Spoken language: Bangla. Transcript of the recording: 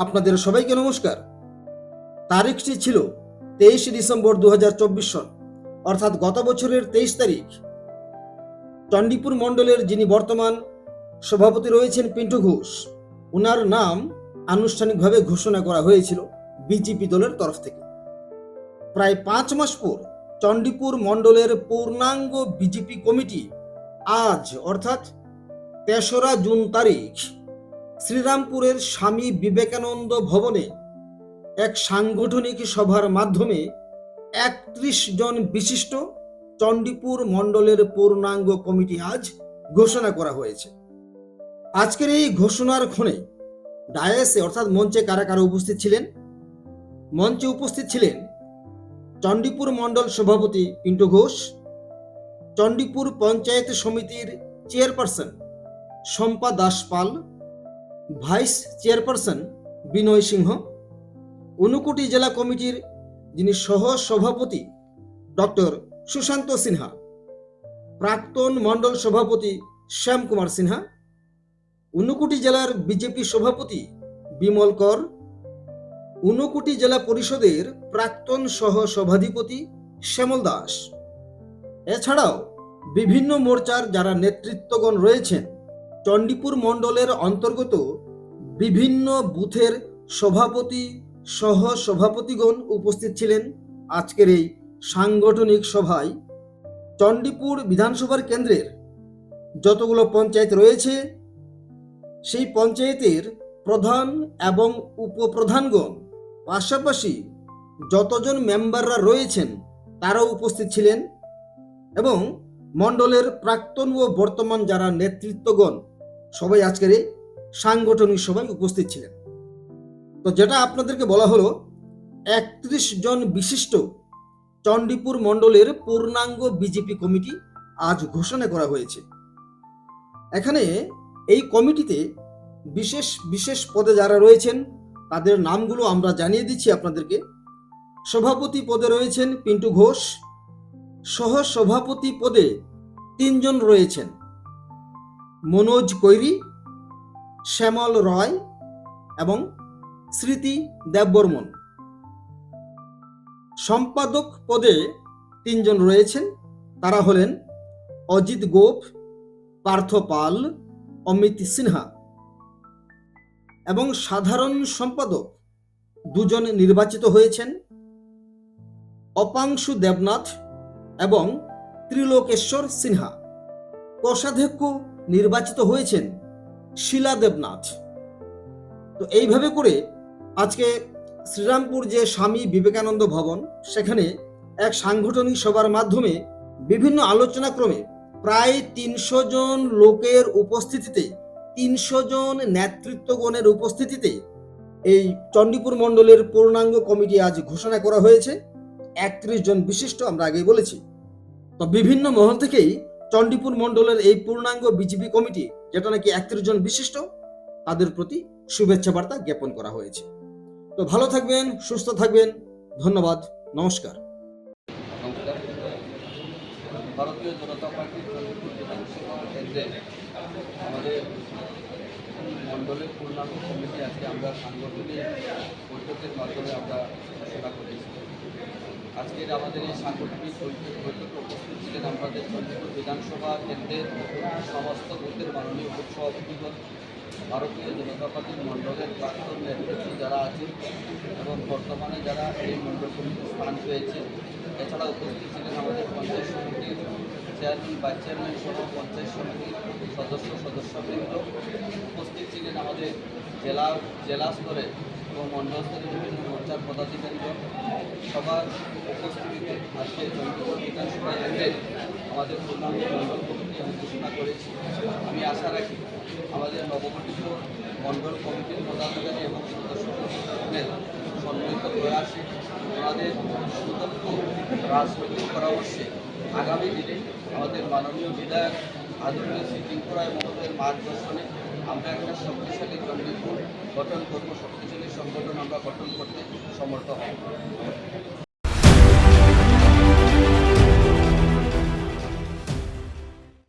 আপনাদের সবাইকে নমস্কার। তারিখটি ছিল তেইশে ডিসেম্বর দু সন, অর্থাৎ গত বছরের তেইশ তারিখ। চণ্ডীপুর মণ্ডলের যিনি বর্তমান সভাপতি রয়েছেন পিন্টু ঘোষ ওনার নাম আনুষ্ঠানিকভাবে ঘোষণা করা হয়েছিল বিজেপি দলের তরফ থেকে। প্রায় পাঁচ মাস পর চণ্ডীপুর মণ্ডলের পূর্ণাঙ্গ বিজেপি কমিটি আজ, অর্থাৎ তেসরা জুন তারিখ শ্রীরামপুরের স্বামী বিবেকানন্দ ভবনে এক সাংগঠনিক সভার মাধ্যমে একত্রিশ জন বিশিষ্ট চণ্ডীপুর মণ্ডলের পূর্ণাঙ্গ কমিটি আজ ঘোষণা করা হয়েছে। আজকের এই ঘোষণার ক্ষণে ডায়াসে অর্থাৎ মঞ্চে কারা কারা উপস্থিত ছিলেন? মঞ্চে উপস্থিত ছিলেন চণ্ডীপুর মণ্ডল সভাপতি পিন্টু ঘোষ, চণ্ডীপুর পঞ্চায়েত সমিতির chairperson Shampa Daspal Pal vice chairperson Binoy Singha Unakoti জেলা কমিটির যিনি সহ সভাপতি ডক্টর সুশান্ত সিনহা, প্রাক্তন মণ্ডল সভাপতি শ্যাম কুমার সিনহা ঊনকোটি জেলার বিজেপি সভাপতি বিমল কর ঊনকোটি জেলা পরিষদের প্রাক্তন সহ সভাধিপতি শ্যামল দাস। এছাড়াও বিভিন্ন মোর্চার যারা নেতৃত্বগণ রয়েছেন চণ্ডীপুর মণ্ডলের অন্তর্গত বিভিন্ন বুথের সভাপতি সহ সভাপতিগণ উপস্থিত ছিলেন আজকের এই সাংগঠনিক সভায়। চণ্ডীপুর বিধানসভার কেন্দ্রের যতগুলো পঞ্চায়েত রয়েছে, সেই পঞ্চায়েতের প্রধান এবং উপপ্রধানগণ, পাশাপাশি যতজন মেম্বাররা রয়েছেন, তারাও উপস্থিত ছিলেন এবং মণ্ডলের প্রাক্তন ও বর্তমান যারা নেতৃত্বগণ সবাই আজকের এই সাংগঠনিক সভায় উপস্থিত ছিলেন। তো যেটা আপনাদেরকে বলা হলো, একত্রিশ জন বিশিষ্ট চণ্ডীপুর মণ্ডলের পূর্ণাঙ্গ বিজেপি কমিটি আজ ঘোষণা করা হয়েছে। এখানে এই কমিটিতে বিশেষ বিশেষ পদে যারা রয়েছেন, তাদের নামগুলো আমরা জানিয়ে দিচ্ছি আপনাদেরকে। সভাপতি পদে রয়েছেন পিন্টু ঘোষ। সহ সভাপতি পদে তিনজন রয়েছেন। মনোজ কৈরি, শ্যামল রয় এবং স্মৃতি দেববর্মন। সম্পাদক পদে তিনজন রয়েছেন। তারা হলেন অজিত গোপ, পার্থ পাল, অমিত সিনহা এবং সাধারণ সম্পাদক দুজন নির্বাচিত হয়েছেন। অপাংশু দেবনাথ এবং ত্রিলোকেশ্বর সিনহা। কোষাধ্যক্ষ নির্বাচিত হয়েছেন শিলা দেবনাথ। তো এইভাবে করে আজকে শ্রীরামপুর যে স্বামী বিবেকানন্দ ভবন, সেখানে এক সাংগঠনিক সভার মাধ্যমে বিভিন্ন আলোচনা ক্রমে প্রায় তিনশো জন লোকের উপস্থিতিতে, তিনশো জন নেতৃত্বগণের উপস্থিতিতে এই চণ্ডীপুর মণ্ডলের পূর্ণাঙ্গ কমিটি আজ ঘোষণা করা হয়েছে। একত্রিশ জন বিশিষ্ট, আমরা আগে বলেছি। তো বিভিন্ন মহল থেকেই চণ্ডীপুর মণ্ডলের এই পূর্ণাঙ্গ বিজেপি কমিটি, যেটা নাকি একত্রিশ জন বিশিষ্ট, তাদের প্রতি শুভেচ্ছা বার্তা জ্ঞাপন করা হয়েছে। তো ভালো থাকবেন, সুস্থ থাকবেন, ধন্যবাদ, নমস্কার। পূর্ণাঙ্গ কমিটি আজকে আমরা সাংগঠনিক বৈঠকের মাধ্যমে আমরা ঘোষণা করেছি। আজকের আমাদের এই সাংগঠনিক বৈঠক উপস্থিত ছিলেন আমাদের চন্দ্রপুর বিধানসভা কেন্দ্রের সমস্ত বুথের মাননীয় উপসভাপতিগণ ভারতীয় জনতা পার্টির মণ্ডলের প্রাক্তন নেতৃত্ব যারা আছেন এবং বর্তমানে যারা এই মণ্ডল কমিটির স্থান পেয়েছে। এছাড়া উপস্থিত ছিলেন আমাদের পঞ্চায়েত সমিতির চেয়ারম্যান, ভাইস চেয়ারম্যান সহ পঞ্চায়েত সমিতির সদস্য, সদস্যবৃন্দ। উপস্থিত ছিলেন আমাদের জেলা জেলা স্তরে এবং মণ্ডল স্তরে বিভিন্ন মোর্চার পদাধিকারীগণ। সবার উপস্থিতিতে আজকে বিধানসভা কেন্দ্রে আমাদের মণ্ডল কমিটি আমি ঘোষণা করেছি। আমি আশা রাখি আমাদের নবগঠিত মণ্ডল কমিটির পদাধিকারী এবং সদস্যগণের সম্মিলিত প্রয়াসে আমাদের সুদক্ষ রাজনৈতিক পরামর্শে আগামী দিনে আমাদের মাননীয় বিধায়ক, আদরণীয় শ্রী ত্রিপুরায় মহোদয়ের মার্গদর্শনে আমরা একটা শক্তিশালী চণ্ডীপুর গঠন করব শক্তিশালী সংগঠন আমরা গঠন করতে সমর্থ হব।